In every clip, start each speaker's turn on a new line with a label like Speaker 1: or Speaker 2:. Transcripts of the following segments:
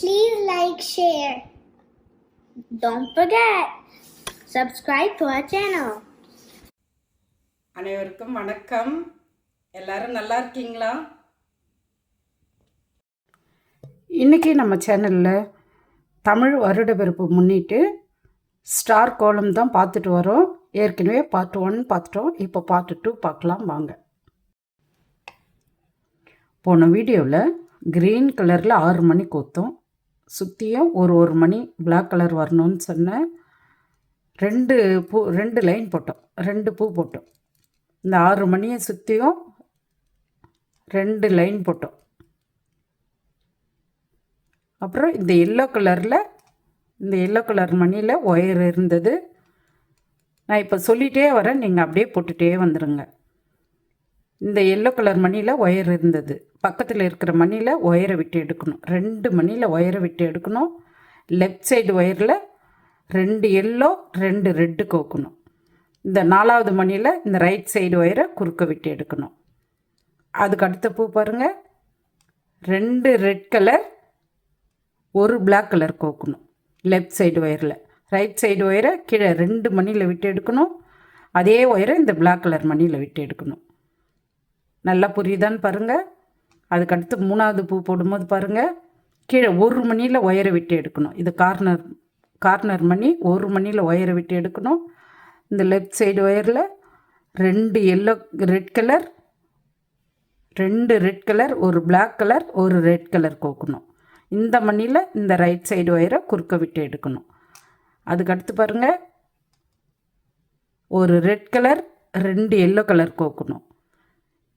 Speaker 1: Please like, share. Don't forget, subscribe to our channel.
Speaker 2: அனைவருக்கும் வணக்கம். எல்லாரும் நல்லா இருக்கீங்களா? இன்றைக்கி நம்ம சேனலில் தமிழ் வருட பிறப்பு முன்னிட்டு ஸ்டார் கோலம் தான் பார்த்துட்டு வரோம். ஏற்கனவே பார்ட் ஒன் பார்த்துட்டோம். இப்போ பார்ட் டூ பார்க்கலாம் வாங்க. போன வீடியோவில் க்ரீன் கலரில் ஆறு மணி கொத்தோம். சுற்றியும் ஒரு ஒரு மணி பிளாக் கலர் வரணும்னு சொன்னேன். ரெண்டு பூ ரெண்டு லைன் போட்டோம். ரெண்டு பூ போட்டோம். இந்த ஆறு மணியை சுற்றியும் ரெண்டு லைன் போட்டோம். அப்புறம் இந்த எல்லோ கலரில் இந்த எல்லோ கலர் மணியில் ஒயர் இருந்தது. நான் இப்போ சொல்லிகிட்டே வரேன். நீங்கள் அப்படியே போட்டுகிட்டே வந்துடுங்க இந்த எல்லோ கலர் மணியில் ஒயர் இருந்தது. பக்கத்தில் இருக்கிற மணியில் ஒயரை விட்டு எடுக்கணும். ரெண்டு மணியில் ஒயரை விட்டு எடுக்கணும். லெஃப்ட் சைடு ஒயரில் ரெண்டு எல்லோ ரெண்டு ரெட்டு கோக்கணும். இந்த நாலாவது மணியில் இந்த ரைட் சைடு ஒயரை குறுக்க விட்டு எடுக்கணும். அதுக்கு அடுத்த பூ பாருங்கள் ரெண்டு ரெட் கலர் ஒரு பிளாக் கலர் கோக்கணும். லெஃப்ட் சைடு ஒயரில் ரைட் சைடு ஒயரை கீழே ரெண்டு மணியில் விட்டு எடுக்கணும். அதே ஒயரை இந்த பிளாக் கலர் மணியில் விட்டு எடுக்கணும். நல்லா புரியுதான்னு பாருங்கள் அதுக்கடுத்து மூணாவது பூ போடும்போது பாருங்கள் கீழே ஒரு மணியில் ஒயரை விட்டு எடுக்கணும். இது கார்னர் கார்னர் மணி. ஒரு மணியில் ஒயரை விட்டு எடுக்கணும். இந்த லெஃப்ட் சைடு ஒயரில் ரெண்டு எல்லோ ரெட் கலர் ரெண்டு ரெட் கலர் ஒரு பிளாக் கலர் ஒரு ரெட் கலர் கோக்கணும். இந்த மணியில் இந்த ரைட் சைடு ஒயரை குறுக்க விட்டு எடுக்கணும். அதுக்கடுத்து பாருங்கள் ஒரு ரெட் கலர் ரெண்டு எல்லோ கலர் கோக்கணும்.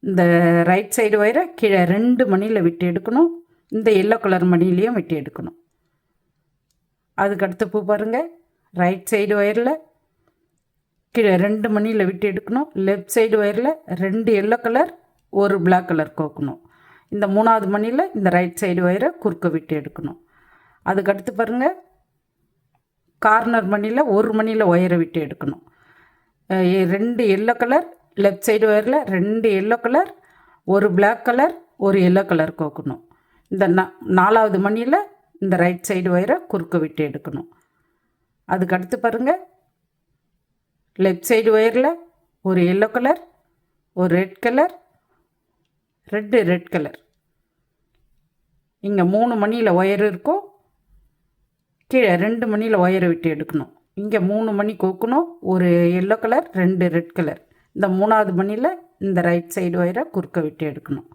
Speaker 2: இந்த ரைட் சைடு ஒயரை கீழே ரெண்டு மணியில் விட்டு எடுக்கணும். இந்த எல்லோ கலர் மணிலையும் விட்டு எடுக்கணும். அதுக்கடுத்து பூ பாருங்கள் ரைட் சைடு ஒயரில் கீழே ரெண்டு மணியில் விட்டு எடுக்கணும். லெஃப்ட் சைடு ஒயரில் ரெண்டு எல்லோ கலர் ஒரு பிளாக் கலர் கோக்கணும். இந்த மூணாவது மணியில் இந்த ரைட் சைடு ஒயரை குறுக்க விட்டு எடுக்கணும். அதுக்கடுத்து பாருங்கள் கார்னர் மணியில் ஒரு மணியில் ஒயரை விட்டு எடுக்கணும். ரெண்டு எல்லோ கலர் லெஃப்ட் சைடு ஒயரில் ரெண்டு எல்லோ கலர் ஒரு பிளாக் கலர் ஒரு எல்லோ கலர் கோக்கணும். இந்த நா- நாலாவது மணியில் இந்த ரைட் சைடு ஒயரை குறுக்க விட்டு எடுக்கணும். அதுக்கடுத்து பாருங்கள் லெஃப்ட் சைடு ஒயரில் ஒரு எல்லோ கலர் ஒரு red colour red red colour இங்கே மூணு மணியில் ஒயர் இருக்கும். கீழே ரெண்டு மணியில் ஒயரை விட்டு எடுக்கணும். இங்கே மூணு மணி கோக்கணும். ஒரு எல்லோ கலர் ரெண்டு ரெட் கலர் இந்த மூணாவது மணியில் இந்த ரைட் சைடு ஒயரை குறுக்க விட்டு எடுக்கணும்.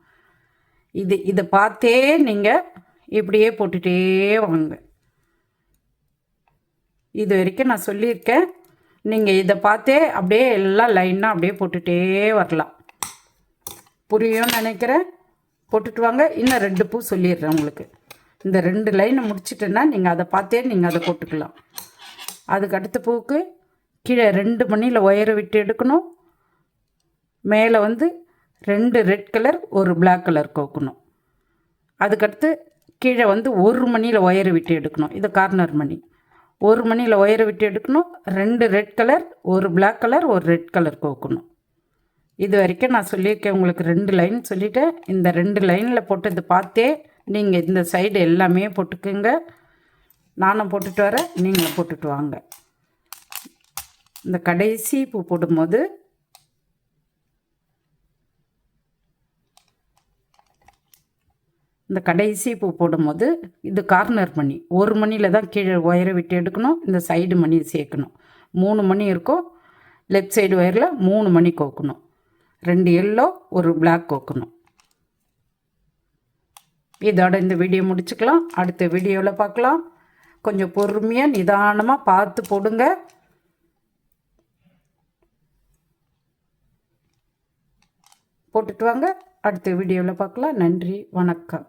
Speaker 2: இது இதை பார்த்தே நீங்கள் இப்படியே போட்டுகிட்டே வாங்க. இது வரைக்கும் நான் சொல்லியிருக்கேன். நீங்கள் இதை பார்த்தே அப்படியே எல்லாம் லைனாக அப்படியே போட்டுகிட்டே வரலாம். புரியும்னு நினைக்கிறேன். போட்டுட்டு வாங்க. இன்னும் ரெண்டு பூ சொல்லிடுறேன் உங்களுக்கு. இந்த ரெண்டு லைனை முடிச்சிட்டேன்னா நீங்கள் அதை பார்த்தே நீங்கள் அதை போட்டுக்கலாம். அதுக்கு அடுத்த பூவுக்கு கீழே ரெண்டு மணியில் ஒயரை விட்டு எடுக்கணும். மேலே வந்து ரெண்டு ரெட் கலர் ஒரு பிளாக் கலர் கோக்கணும். அதுக்கடுத்து கீழே வந்து ஒரு மணியில் ஒயரை விட்டு எடுக்கணும். இது கார்னர் மணி. ஒரு மணியில் ஒயரை விட்டு எடுக்கணும். ரெண்டு ரெட் கலர் ஒரு பிளாக் கலர் ஒரு ரெட் கலர் கோக்கணும். இது வரைக்கும் நான் சொல்லியிருக்கேன். உங்களுக்கு ரெண்டு லைன் சொல்லிவிட்டேன் இந்த ரெண்டு லைனில் போட்டது பார்த்தே நீங்கள் இந்த சைடு எல்லாமே போட்டுக்குங்க. நானும் போட்டுட்டு வரேன். நீங்களும் போட்டுட்டு வாங்க. இந்த கடைசி பூ போடும்போது இந்த கடைசி பூ போடும்போது இது கார்னர் மணி. ஒரு மணியில் தான் கீழே ஒயரை விட்டு எடுக்கணும். இந்த சைடு மணி சேர்க்கணும். மூணு மணி இருக்கும் லெஃப்ட் சைடு ஒயரில் மூணு மணி கோக்கணும். ரெண்டு எல்லோ ஒரு பிளாக் கோக்கணும். இதோட இந்த வீடியோ முடிச்சுக்கலாம். அடுத்த வீடியோவில் பார்க்கலாம். கொஞ்சம் பொறுமையாக நிதானமாக பார்த்து போடுங்க. போட்டுட்டு வாங்க. அடுத்த வீடியோவில் பார்க்கலாம். நன்றி. வணக்கம்.